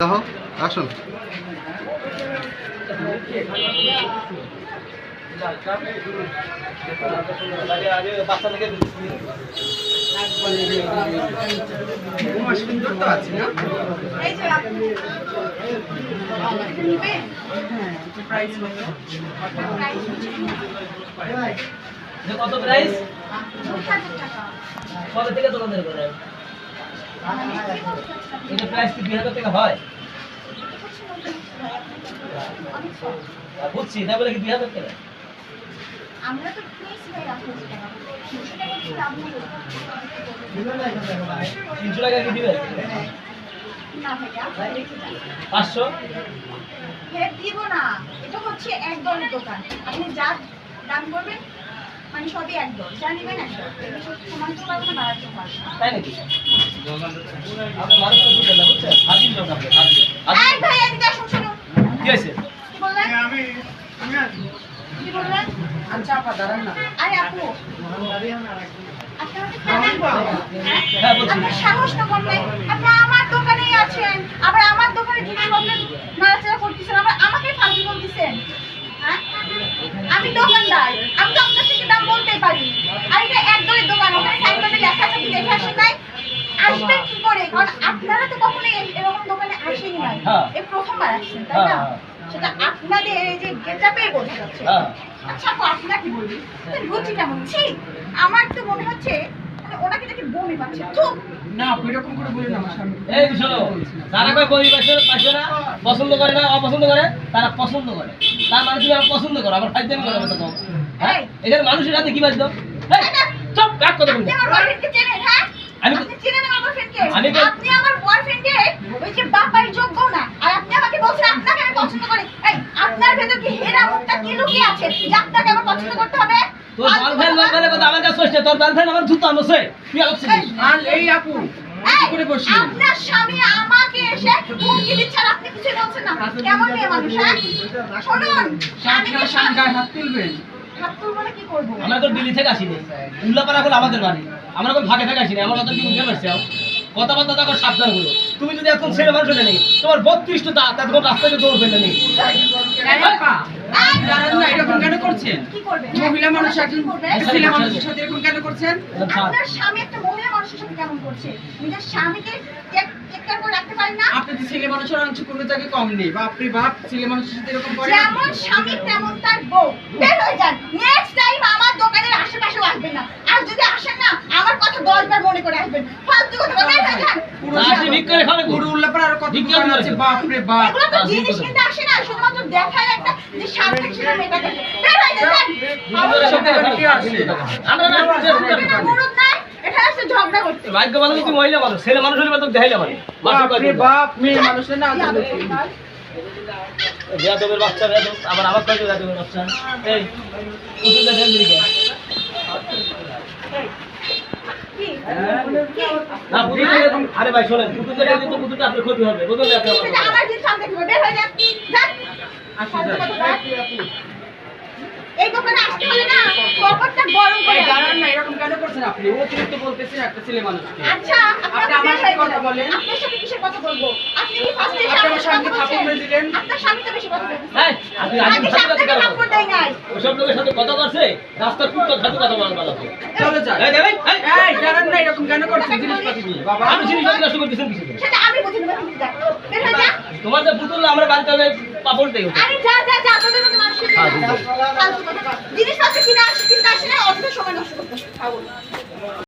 দেখো আসুন। কত প্রাইস কত থেকে দোকানদার করে এটা প্রাইস কি দুই হাজার টাকা হয়? বুঝছি তাই বলে কি দুই হাজার টাকা আমরা তো নিয়েছি ভাই আপনার তিনশো টাকা কি দিবে? না। পাঁচশো? ফেরত দিব না। এটা হচ্ছে এক দলের দোকান। আপনি যা দাম করবেন মানে সবই যা নেবেন এক দল সমান তো পারব না বাড়াতে পারব তাই নাকি? আমার দোকানেই আছেন। আবার আমার দোকানে জিনিসপত্র নাড়াচাড়া করতেছেন। আবার আমাকে? আমি দোকানদার। আমি তো আপনার থেকে দাম বলতে পারি। আর এটা এক দোকান ওখানে সাইনবোর্ডে লেখা আছে আপনি দেখে আসেন নাই। আসবেন কি করে? কারণ আপনারা তো কখনো এরকম দোকানে আসেনি নাই। হ্যাঁ। এই প্রথমবার আসছেন তাই না? হ্যাঁ, হ্যাঁ। সেটা আপনাদের এই যে গেটাপে বোঝা যাচ্ছে। আচ্ছা আপু আপনার কি বলবি রুচি কেমন? ছি আমার তো মনে হচ্ছে ওনাকে দেখে বমি পাচ্ছে। না এরকম করে বলেন না এই শোনো যারা কয় বই পাইছে পাইছে না পছন্দ করে না অপছন্দ করে তারা পছন্দ করে। তার মানে তুমি আমার পছন্দ করো হ্যাঁ? এখানে মানুষের হাতে কি বাজতো চুপ কাক কথা বলব। হ্যাঁ? আমি- আপনি চেনেন আমার বয়ফ্রেন্ডকে আমি আপনি আমার বয়ফ্রেন্ডকে ওই যে বাপাই যোগ্য না আর আপনি আমাকে বলছেন আপনাকে আমি পছন্দ করি। এই আপনার ভেতর কি হেরা মুখটা কি লুকিয়ে আছে? যে আপনাকে আমার পছন্দ করতে হবে? তোর গার্লফ্রেন্ড গার্লফ্রেন্ডের কথা আমার কাছে তোর গার্লফ্রেন্ড আমার জুতো আনছে তুই আলোচ আর এই আপু করে বসলেন আপনার স্বামী আমাকে এসে হুমকি দিচ্ছে আর আপনি কিছুই বলছেন না কেমন মেয়ে মানুষ হ্যাঁ শুনুন আপনার স্বামী গায়ে হাত তুলবেন হাত তুলবো কি করব আমরা তো দিল্লি থেকে আসিনি উল্লাপাড়া হলো আমাদের বাড়ি আমরা কোনো ভাগে থেকে আসিনি আমার কথা কি বুঝতে পারছি কথাবার্তা দেখো সাবধান হলো তুমি যদি এখন ছেলে মানুষ হলে নেই তোমার বত্রিশটা দাঁত তখন রাস্তায় দৌড় ফেলে নেই এই না এরকম কেন করছেন? মহিলা মানুষ একজন ছেলে মানুষের সাথে এরকম কেন করছেন? আপনার স্বামী একটা মহিলা মানুষের সাথে কেমন করছে? নিজের স্বামীকে টেক টেক কেয়ার করে রাখতে পারেন না? আপনি তো ছেলে মানুষের অংশ কোনো জায়গায় কম নেই। বাপ বাপ ছেলে মানুষের সাথে এরকম করে যেমন স্বামী তেমন তার বউ। বের হয়ে যান। নেক্সট টাইম আমার দোকানের আশেপাশেও আসবেন না। আর যদি আসেন না আমার কথা দশবার মনে করে আসবেন। ফালতু কথা বলে বের হয়ে যান। পুরো আসি ভিক্ষা করে খাবে পুরো আর কত ভিক্ষা আছে খাবে। বাপ। এগুলো তো জিনিস। কিনতে আসে না। শুধুমাত্র দেখায় একটা যে সামনে ছিল মেয়েটা বের হয়ে যান আমাদের সাথে আবার কে আসে? আমরা না আপনার নাই এটা আসছে ঝগড়া করতে ভাগ্য ভালো তুমি মহিলা মানুষ? ছেলে মানুষ হলে তো দেখাইলে মানে। বাপ মেয়ে মানুষের না বেয়াদবের বাচ্চা বেয়াদব। আবার আমার কাছে বেয়াদবের বাচ্চা? এই আরে ভাই শোনেন জায়গা কিন্তু দুটোটা আপনার ক্ষতি হবে। বুঝলেন আপনি আমার এই দোকানে আসতে হলে না পকেটটা গরম করে দাঁড়ান না এরকম কেন করছেন আপনি? অতিরিক্ত বলতেছেন একটা ছেলে মানুষকে। আচ্ছা আপনি আমার সাথে কথা বলেন। আপনার সাথে কিসের কথা বলব? আপনি কি ফার্স্টে আপনি আমার স্বামীকে থাপ্পড় মেরে দিলেন। আপনার স্বামী তো বেশি কথা বলতেছে এই, আপনি আগে সাথে কথা থাপ্পড় দেই নাই। ওসব লোকের সাথে কথা বলছে? রাস্তার কুত্তো সাথে কথা বলার বেলা চলো যান। এই, এই, এই, এই দাঁড়ান না এরকম কেন করছেন? জিনিসপাতি নিয়ে। বাবা। আমি জিনিসপত্র নষ্ট করতেছেন কিছু সেটা আমি বুঝি না যা বের হয়ে যা। তোমার তো পুতুল আমরা বাড়িতে হবে পাপড় দেই আরে যা যা যা আপনাদের মতো মানুষের হ্যাঁ, জিনিসপত্র কিনে আসে কিনতে আসে না অযথা সময় নষ্ট করতে